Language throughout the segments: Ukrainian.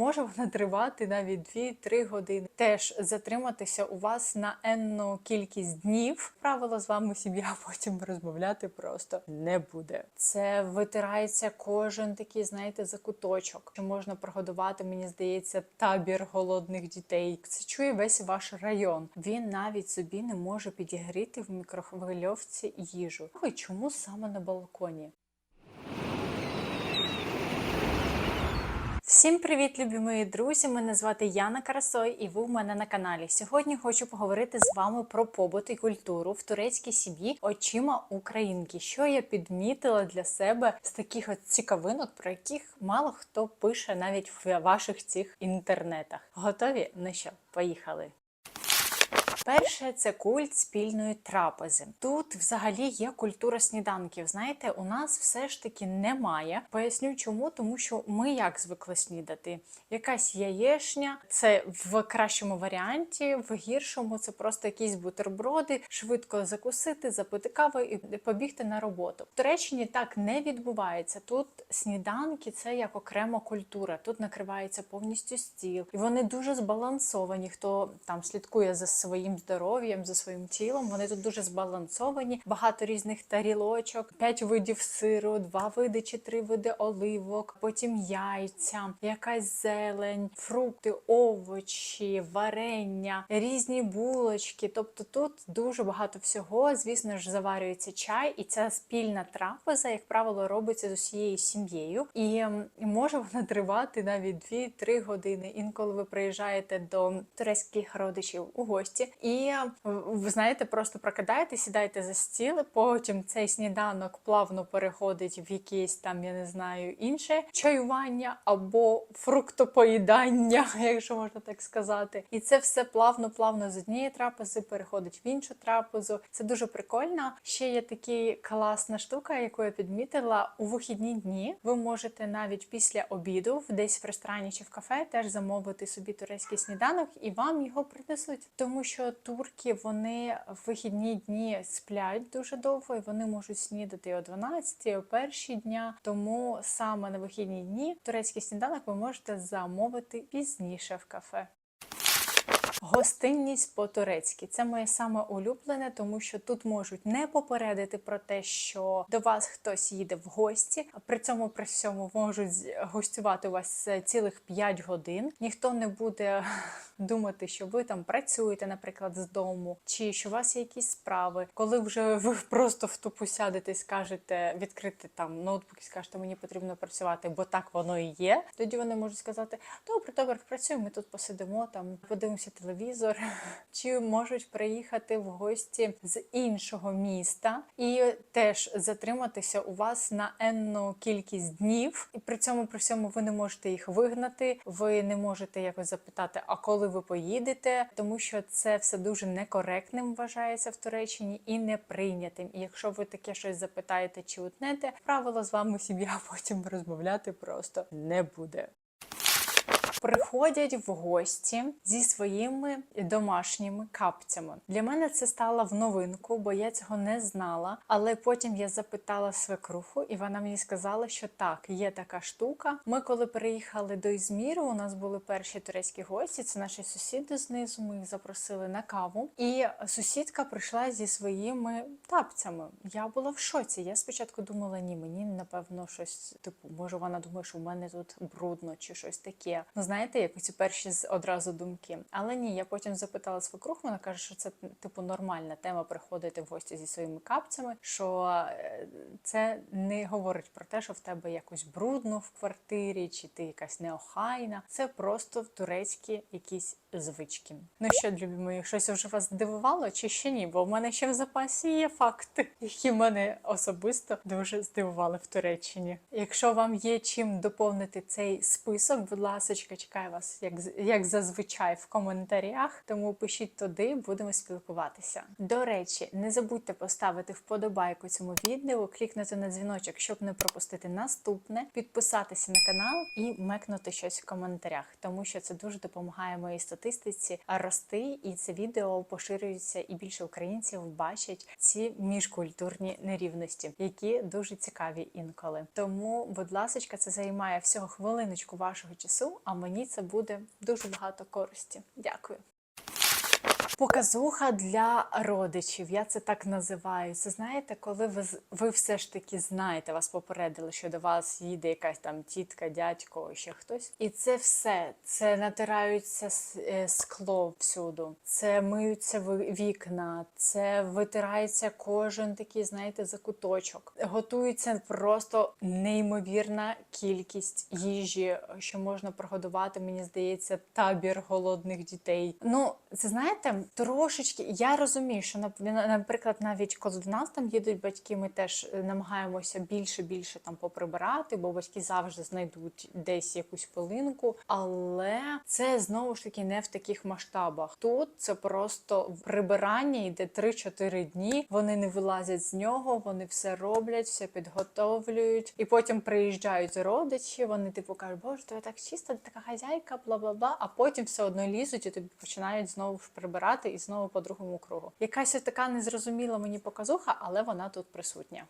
може вона тривати навіть 2-3 години. Теж затриматися у вас на енну кількість днів. Правило з вами сім'я потім розмовляти просто не буде. Це витирається кожен такий, знаєте, закуточок. Що можна прогодувати, мені здається, табір голодних дітей. Це чує весь ваш район. Він навіть собі не може підігріти в мікрохвильовці їжу. Ой, чому саме на балконі? Всім привіт, любі мої друзі! Мене звати Яна Карасой, і ви в мене на каналі. Сьогодні хочу поговорити з вами про побут і культуру в турецькій сім'ї очима українки, що я підмітила для себе з таких от цікавинок, про яких мало хто пише навіть в ваших цих інтернетах. Готові? Ну що, поїхали! Перше це культ спільної трапези. Тут взагалі є культура сніданків. Знаєте, у нас все ж таки немає. Поясню чому, тому що ми як звикли снідати. Якась яєшня, це в кращому варіанті, в гіршому це просто якісь бутерброди, швидко закусити, запити кави і побігти на роботу. В Туреччині так не відбувається. Тут сніданки це як окрема культура. Тут накривається повністю стіл, і вони дуже збалансовані. Хто там слідкує за своїм здоров'ям, за своїм тілом. Вони тут дуже збалансовані. Багато різних тарілочок, п'ять видів сиру, два види чи три види оливок, потім яйця, якась зелень, фрукти, овочі, варення, різні булочки. Тобто тут дуже багато всього. Звісно ж, заварюється чай, і ця спільна трапеза, як правило, робиться з усією сім'єю, і може вона тривати навіть 2-3 години. Інколи ви приїжджаєте до турецьких родичів у гості, і ви знаєте, просто прокидаєте, сідаєте за стіл, потім цей сніданок плавно переходить в якесь там, я не знаю, інше чаювання або фруктопоїдання, якщо можна так сказати. І це все плавно-плавно з однієї трапези переходить в іншу трапезу. Це дуже прикольно. Ще є така класна штука, яку я підмітила у вихідні дні. Ви можете навіть після обіду, десь в ресторані чи в кафе, теж замовити собі турецький сніданок, і вам його принесуть, тому що турки вони в вихідні дні сплять дуже довго, і вони можуть снідати о 12, о перші дня. Тому саме на вихідні дні турецький сніданок ви можете замовити пізніше в кафе. Гостинність по-турецьки це моє саме улюблене, тому що тут можуть не попередити про те, що до вас хтось їде в гості, а при цьому при всьому можуть гостювати у вас цілих 5 годин. Ніхто не буде думати, що ви там працюєте, наприклад, з дому, чи що у вас є якісь справи. Коли вже ви просто в тупу сядете і скажете відкрити там ноутбук і скажете, мені потрібно працювати, бо так воно і є. Тоді вони можуть сказати: добре, добре, працюємо. Ми тут посидимо, там подивимося телевізор, чи можуть приїхати в гості з іншого міста і теж затриматися у вас на енну кількість днів, і при цьому при всьому ви не можете їх вигнати. Ви не можете якось запитати, а коли ви поїдете, тому що це все дуже некоректним вважається в Туреччині і неприйнятим. І якщо ви таке щось запитаєте чи утнете, правило з вами сім'я потім розмовляти просто не буде приходять в гості зі своїми домашніми капцями. Для мене це стало в новинку, бо я цього не знала. Але потім я запитала свекруху, і вона мені сказала, що так, є така штука. Ми, коли приїхали до Ізміру, у нас були перші турецькі гості. Це наші сусіди знизу. Ми їх запросили на каву. І сусідка прийшла зі своїми тапцями. Я була в шоці. Я спочатку думала, ні, мені напевно щось типу, може вона думає, що в мене тут брудно чи щось таке. Ну знаєте, як ці перші одразу думки. Але ні, я потім запитала свекрух, вона каже, що це типу нормальна тема приходити в гості зі своїми капцями. Що е, це не говорить про те, що в тебе якось брудно в квартирі, чи ти якась неохайна. Це просто в турецькі якісь звички. Ну що, любі мої, щось вже вас здивувало чи ще ні? Бо в мене ще в запасі є факти, які мене особисто дуже здивували в Туреччині. Якщо вам є чим доповнити цей список, будь ласка, чекаю вас, як як зазвичай, в коментарях. Тому пишіть туди, будемо спілкуватися. До речі, не забудьте поставити вподобайку цьому відео, клікнути на дзвіночок, щоб не пропустити наступне, підписатися на канал і мекнути щось в коментарях, тому що це дуже допомагає моїй статистиці статистиці рости, і це відео поширюється, і більше українців бачать ці міжкультурні нерівності, які дуже цікаві інколи. Тому, будь ласка, це займає всього хвилиночку вашого часу, а мені це буде дуже багато користі. Дякую. Показуха для родичів, я це так називаю. Це знаєте, коли ви ви все ж таки знаєте, вас попередили, що до вас їде якась там тітка, дядько, ще хтось. І це все. Це натираються е, скло всюду, це миються вікна, це витирається кожен такий, знаєте, закуточок. Готується просто неймовірна кількість їжі, що можна прогодувати. Мені здається, табір голодних дітей. Ну, це знаєте, трошечки. Я розумію, що на- наприклад, навіть коли до нас там їдуть батьки, ми теж е, намагаємося більше більше там поприбирати, бо батьки завжди знайдуть десь якусь пилинку. Але це знову ж таки не в таких масштабах. Тут це просто прибирання йде 3-4 дні. Вони не вилазять з нього, вони все роблять, все підготовлюють, і потім приїжджають родичі. Вони типу кажуть, боже, то так чисто, така хазяйка, бла бла бла. А потім все одно лізуть і тобі починають знову ж прибирати і знову по другому кругу. Якась така незрозуміла мені показуха, але вона тут присутня.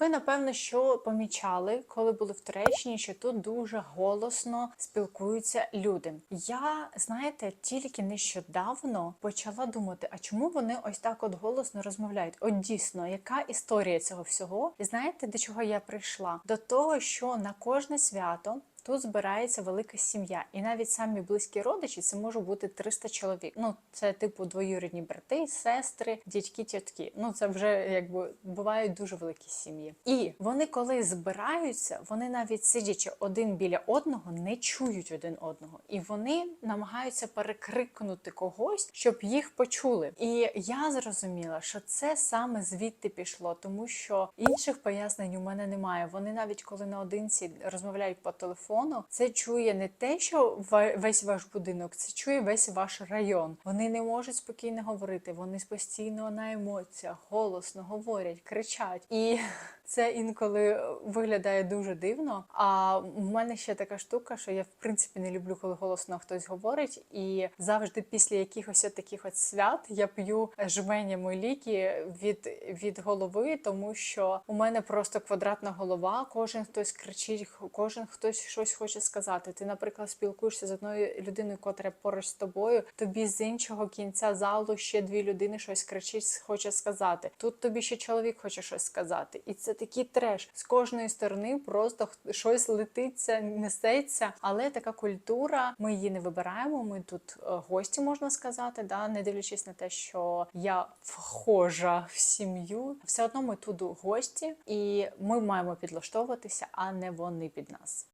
Ви напевно що помічали, коли були в Туреччині, що тут дуже голосно спілкуються люди. Я знаєте, тільки нещодавно почала думати, а чому вони ось так от голосно розмовляють? От дійсно, яка історія цього всього? І знаєте, до чого я прийшла? До того, що на кожне свято. Тут збирається велика сім'я, і навіть самі близькі родичі це може бути 300 чоловік. Ну це типу двоюрідні брати, сестри, дядьки, тітки. Ну це вже якби бувають дуже великі сім'ї. І вони, коли збираються, вони навіть сидячи один біля одного, не чують один одного, і вони намагаються перекрикнути когось, щоб їх почули. І я зрозуміла, що це саме звідти пішло, тому що інших пояснень у мене немає. Вони навіть коли наодинці розмовляють по телефону, це чує не те, що весь ваш будинок, це чує весь ваш район. Вони не можуть спокійно говорити, вони постійно на емоціях, голосно говорять, кричать. І це інколи виглядає дуже дивно. А в мене ще така штука, що я в принципі не люблю, коли голосно хтось говорить. І завжди після якихось таких от свят я п'ю жменями ліки від, від голови, тому що у мене просто квадратна голова. Кожен хтось кричить, кожен хтось щось хоче сказати. Ти, наприклад, спілкуєшся з одною людиною, котра поруч з тобою. Тобі з іншого кінця залу ще дві людини щось кричить, хоче сказати. Тут тобі ще чоловік хоче щось сказати, і це такий треш. З кожної сторони просто щось летиться, несеться. Але така культура, ми її не вибираємо. Ми тут е, гості, можна сказати, да, не дивлячись на те, що я вхожа в сім'ю. Все одно ми тут гості, і ми маємо підлаштовуватися, а не вони під нас.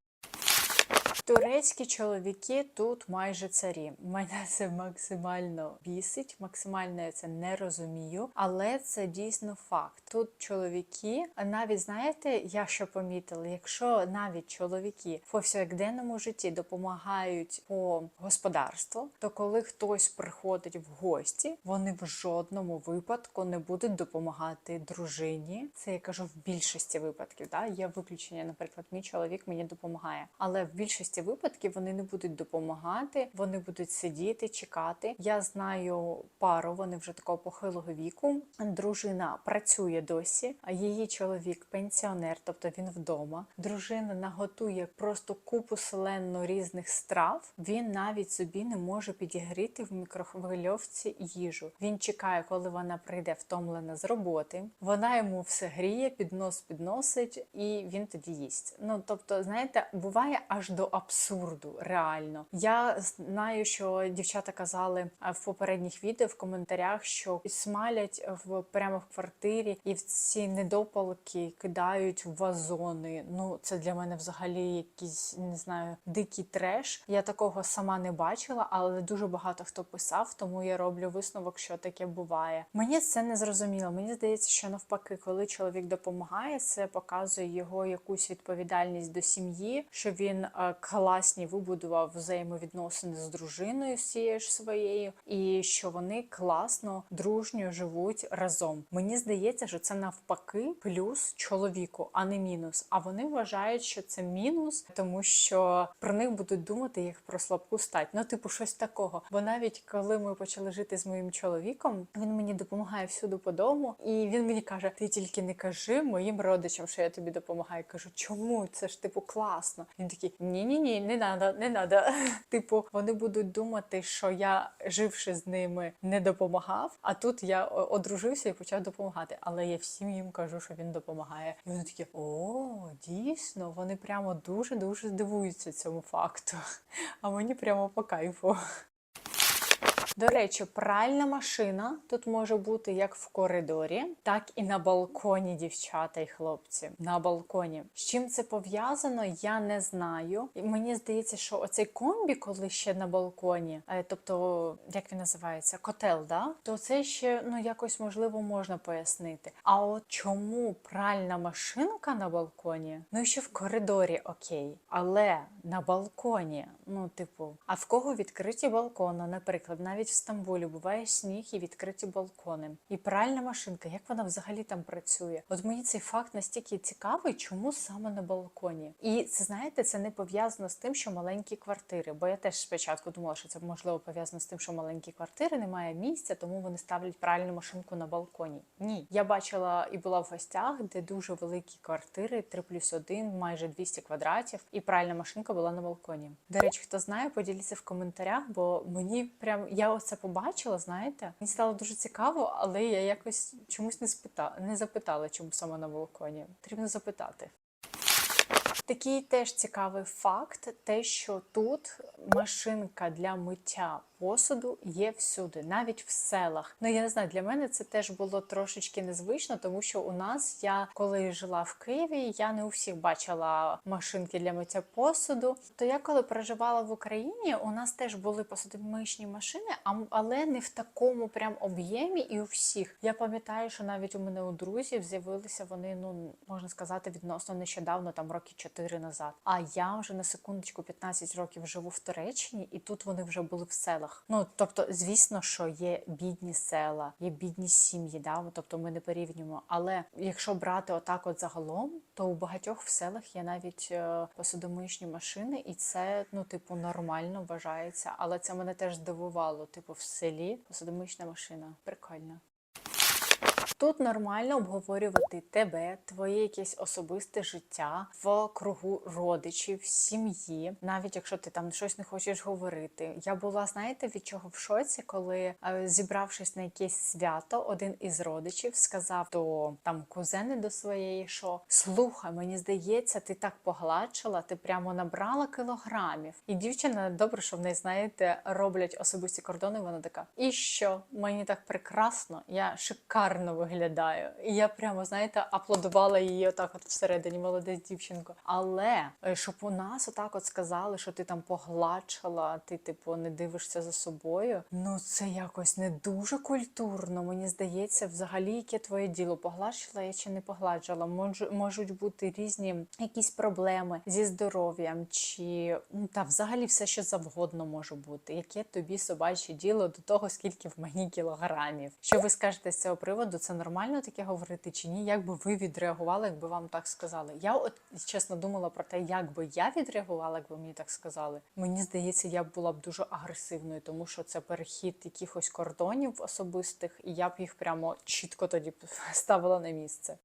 Турецькі чоловіки тут майже царі. Мене це максимально бісить, максимально я це не розумію, але це дійсно факт. Тут чоловіки, навіть знаєте, я що помітила, якщо навіть чоловіки в повсякденному житті допомагають по господарству, то коли хтось приходить в гості, вони в жодному випадку не будуть допомагати дружині. Це я кажу в більшості випадків. Да? Є виключення, наприклад, мій чоловік мені допомагає, але в більшості випадків вони не будуть допомагати, вони будуть сидіти, чекати. Я знаю пару, вони вже такого похилого віку. Дружина працює досі, а її чоловік пенсіонер, тобто він вдома. Дружина наготує просто купу селенно різних страв. Він навіть собі не може підігріти в мікрохвильовці їжу. Він чекає, коли вона прийде втомлена з роботи. Вона йому все гріє, піднос підносить, і він тоді їсть. Ну тобто, знаєте, буває аж до абсурду, реально. Я знаю, що дівчата казали в попередніх відео в коментарях, що смалять в прямо в квартирі і в ці недопалки кидають в вазони. Ну це для мене взагалі якийсь не знаю дикий треш. Я такого сама не бачила, але дуже багато хто писав, тому я роблю висновок, що таке буває. Мені це не зрозуміло. Мені здається, що навпаки, коли чоловік допомагає, це показує його якусь відповідальність до сім'ї, що він е, класні вибудував взаємовідносини з дружиною всією ж своєю, і що вони класно, дружньо живуть разом. Мені здається, що це навпаки плюс чоловіку, а не мінус. А вони вважають, що це мінус, тому що про них будуть думати як про слабку стать. Ну, типу, щось такого. Бо навіть коли ми почали жити з моїм чоловіком, він мені допомагає всюди по дому, і він мені каже: Ти тільки не кажи моїм родичам, що я тобі допомагаю. Кажу, чому? Це ж типу класно. Він такий: ні, ні, не надо, не надо. Типу, вони будуть думати, що я, живши з ними, не допомагав. А тут я одружився і почав допомагати. Але я всім їм кажу, що він допомагає. І вони такі: о, дійсно, вони прямо дуже дуже здивуються цьому факту. А мені прямо по кайфу. До речі, пральна машина тут може бути як в коридорі, так і на балконі, дівчата і хлопці. На балконі. З чим це пов'язано, я не знаю. І мені здається, що оцей комбі, коли ще на балконі, е, тобто, як він називається, котел, да? то це ще ну якось можливо можна пояснити. А от чому пральна машинка на балконі? Ну і ще в коридорі, окей, але на балконі, ну типу, а в кого відкриті балкони? Наприклад, навіть в Стамбулі буває сніг і відкриті балкони. І пральна машинка, як вона взагалі там працює? От мені цей факт настільки цікавий, чому саме на балконі. І це знаєте, це не пов'язано з тим, що маленькі квартири. Бо я теж спочатку думала, що це можливо пов'язано з тим, що маленькі квартири немає місця, тому вони ставлять пральну машинку на балконі. Ні, я бачила і була в гостях, де дуже великі квартири, 3 плюс 1, майже 200 квадратів, і пральна машинка була на балконі. До речі, хто знає, поділіться в коментарях, бо мені прям я оце побачила. Знаєте, мені стало дуже цікаво, але я якось чомусь не спитала, не запитала, чому саме на балконі. Потрібно запитати. Такий теж цікавий факт: те, що тут машинка для миття посуду є всюди, навіть в селах. Ну я не знаю, для мене це теж було трошечки незвично, тому що у нас я коли жила в Києві, я не у всіх бачила машинки для миття посуду. То я коли проживала в Україні, у нас теж були посудомиїчні машини, але не в такому прям об'ємі і у всіх. Я пам'ятаю, що навіть у мене у друзів з'явилися вони, ну можна сказати, відносно нещодавно, там роки 4 назад. А я вже на секундочку 15 років живу в Туреччині, і тут вони вже були в селах. Ну тобто, звісно, що є бідні села, є бідні сім'ї, да? тобто ми не порівнюємо. Але якщо брати отак, от загалом, то у багатьох в селах є навіть е, посудомиїчні машини, і це ну, типу, нормально вважається. Але це мене теж здивувало. Типу, в селі посудомична машина. Прикольно. Тут нормально обговорювати тебе, твоє якесь особисте життя в кругу родичів, сім'ї, навіть якщо ти там щось не хочеш говорити. Я була, знаєте, від чого в шоці, коли е, зібравшись на якесь свято, один із родичів сказав до там кузени до своєї, що слухай, мені здається, ти так погладшила, ти прямо набрала кілограмів. І дівчина, добре, що в неї, знаєте, роблять особисті кордони. Вона така, і що? Мені так прекрасно, я шикарно виглядаю. І я прямо, знаєте, аплодувала її отак от всередині, молодець дівчинко. Але е, щоб у нас отак от сказали, що ти там погладшала, ти типу не дивишся за собою. Ну це якось не дуже культурно. Мені здається, взагалі, яке твоє діло погладшила я чи не погладжала. Можу, можуть бути різні якісь проблеми зі здоров'ям, чи ну, та взагалі все, що завгодно може бути. Яке тобі собаче діло до того, скільки в мені кілограмів? Що ви скажете з цього приводу? Це нормально таке говорити чи ні? Як би ви відреагували, якби вам так сказали? Я от чесно думала про те, як би я відреагувала, якби мені так сказали. Мені здається, я була б дуже агресивною, тому що це перехід якихось кордонів особистих, і я б їх прямо чітко тоді ставила на місце.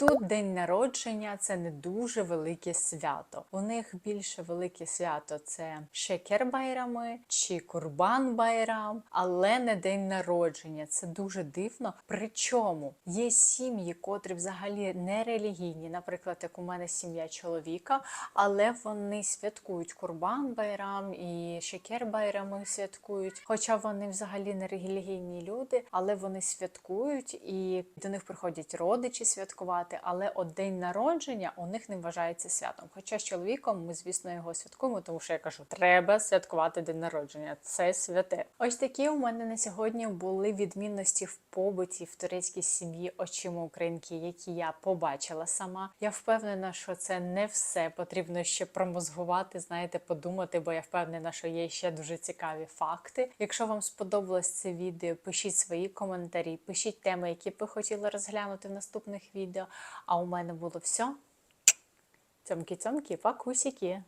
Тут день народження це не дуже велике свято. У них більше велике свято це шекер байрами чи курбан байрам, але не день народження. Це дуже дивно. Причому є сім'ї, котрі взагалі не релігійні, наприклад, як у мене сім'я чоловіка, але вони святкують курбан байрам і шекер байрами святкують. Хоча вони взагалі не релігійні люди, але вони святкують і до них приходять родичі святкувати. Святкувати, але от день народження у них не вважається святом. Хоча з чоловіком ми, звісно, його святкуємо, тому що я кажу, треба святкувати день народження. Це святе. Ось такі у мене на сьогодні були відмінності в побуті в турецькій сім'ї очима українки, які я побачила сама. Я впевнена, що це не все потрібно ще промозгувати, знаєте, подумати, бо я впевнена, що є ще дуже цікаві факти. Якщо вам сподобалось це відео, пишіть свої коментарі, пишіть теми, які б ви хотіли розглянути в наступних відео. А у мене було все. Цьомкі-цьомкі, пакусіки.